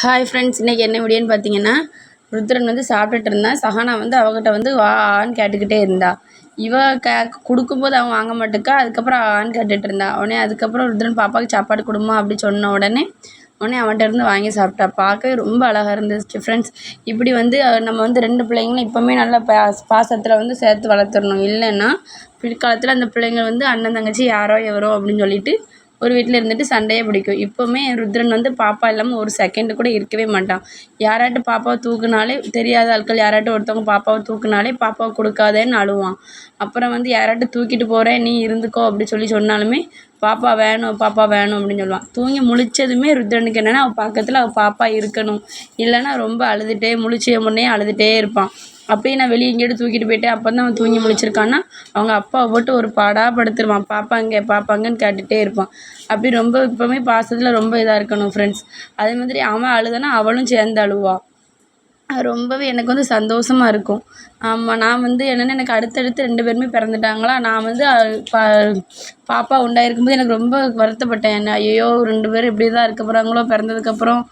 Hi friends இன்றைக்கி என்ன வீடியோன்னு பார்த்தீங்கன்னா ருத்ரன் வந்து சாப்பிட்டுட்டு இருந்தான். சஹானா வந்து அவகிட்ட வந்து வா ஆன்னு கேட்டுக்கிட்டே இருந்தா. இவ கே கொடுக்கும்போது அவன் வாங்க மாட்டேக்கா? அதுக்கப்புறம் ஆன்னு கேட்டுட்டு இருந்தா. உடனே அதுக்கப்புறம் ருத்ரன் பாப்பாவுக்கு சாப்பாடு கொடுமா அப்படி சொன்ன உடனே உடனே அவன்கிட்ட இருந்து வாங்கி சாப்பிட்டா. பார்க்கவே ரொம்ப அழகாக இருந்துச்சு ஃப்ரெண்ட்ஸ் இப்படி வந்து நம்ம வந்து ரெண்டு பிள்ளைங்களும் இப்போவுமே நல்ல பா பாசத்தில் வந்து சேர்த்து வளர்த்துடணும். இல்லைன்னா பிற்காலத்தில் அந்த பிள்ளைங்க வந்து அண்ணன் தங்கச்சி யாரோ எவரோ அப்படின்னு சொல்லிட்டு ஒரு வீட்டில் இருந்துட்டு சண்டையே பிடிக்கும். இப்போவுமே ருத்ரன் வந்து பாப்பா இல்லாமல் ஒரு செகண்டு கூட இருக்கவே மாட்டான். யாராட்டும் பாப்பாவை தூக்குனாலே தெரியாத ஆட்கள் யாராட்டும் ஒருத்தவங்க பாப்பாவை தூக்குனாலே பாப்பாவை கொடுக்காதேன்னு அழுவான். அப்புறம் வந்து யாராட்டும் தூக்கிட்டு போகிறேன் நீ இருந்துக்கோ அப்படி சொல்லி சொன்னாலுமே பாப்பா வேணும் பாப்பா வேணும் அப்படின்னு சொல்லுவான். தூங்கி முழிச்சதுமே ருத்ரனுக்கு என்னென்னா அவள் பக்கத்தில் அவள் பாப்பா இருக்கணும். இல்லைன்னா ரொம்ப அழுதுகிட்டே முழிச்ச முன்னே அழுதுகிட்டே இருப்பான். அப்படியே நான் வெளியே எங்கேயாவது தூக்கிட்டு போயிட்டேன் அப்போ தான் அவன் தூங்கி முழிச்சிருக்கான்னா அவங்க அப்பாவை போட்டு ஒரு பாடாக படுத்துருவான். பாப்பாங்க பாப்பாங்கன்னு கேட்டுகிட்டே இருப்பான். அப்படி ரொம்ப இப்போவுமே பாசத்தில் ரொம்ப இதாக இருக்கணும் ஃப்ரெண்ட்ஸ் அதே மாதிரி அவன் அழுதானா அவளும் சேர்ந்து அழுவாள் ரொம்பவே எனக்கு வந்து சந்தோஷமாக இருக்கும். ஆமாம் நான் வந்து என்னென்னா எனக்கு அடுத்தடுத்து ரெண்டு பேருமே பிறந்துட்டாங்களா நான் வந்து பா பாப்பா உண்டாயிருக்கும்போது எனக்கு ரொம்ப வருத்தப்பட்டேன். என்ன ஐயோ ரெண்டு பேரும் இப்படி தான் இருக்க போகிறாங்களோ பிறந்ததுக்கப்புறம்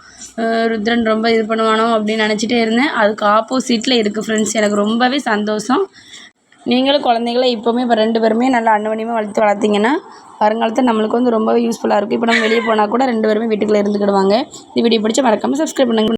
ருத்ரன் ரொம்ப இது பண்ணுவானோ அப்படின்னு நினச்சிட்டே இருந்தேன். அதுக்கு ஆப்போசிட்டில் இருக்குது ஃப்ரெண்ட்ஸ் எனக்கு ரொம்பவே சந்தோஷம். நீங்களும் குழந்தைங்கள இப்போவுமே இப்போ ரெண்டு பேருமே நல்லா அன்னவனியமாக வளர்த்து வளர்த்தீங்கன்னா வருங்காலத்தில் நம்மளுக்கு வந்து ரொம்பவே யூஸ்ஃபுல்லாக இருக்கும். இப்போ நம்ம வெளியே போனால் கூட ரெண்டு பேருமே வீட்டுக்குள்ளே இருந்துக்கிடுவாங்க. இந்த வீடியோ பிடிச்சா மறக்காமல் சப்ஸ்கிரைப் பண்ணுங்க.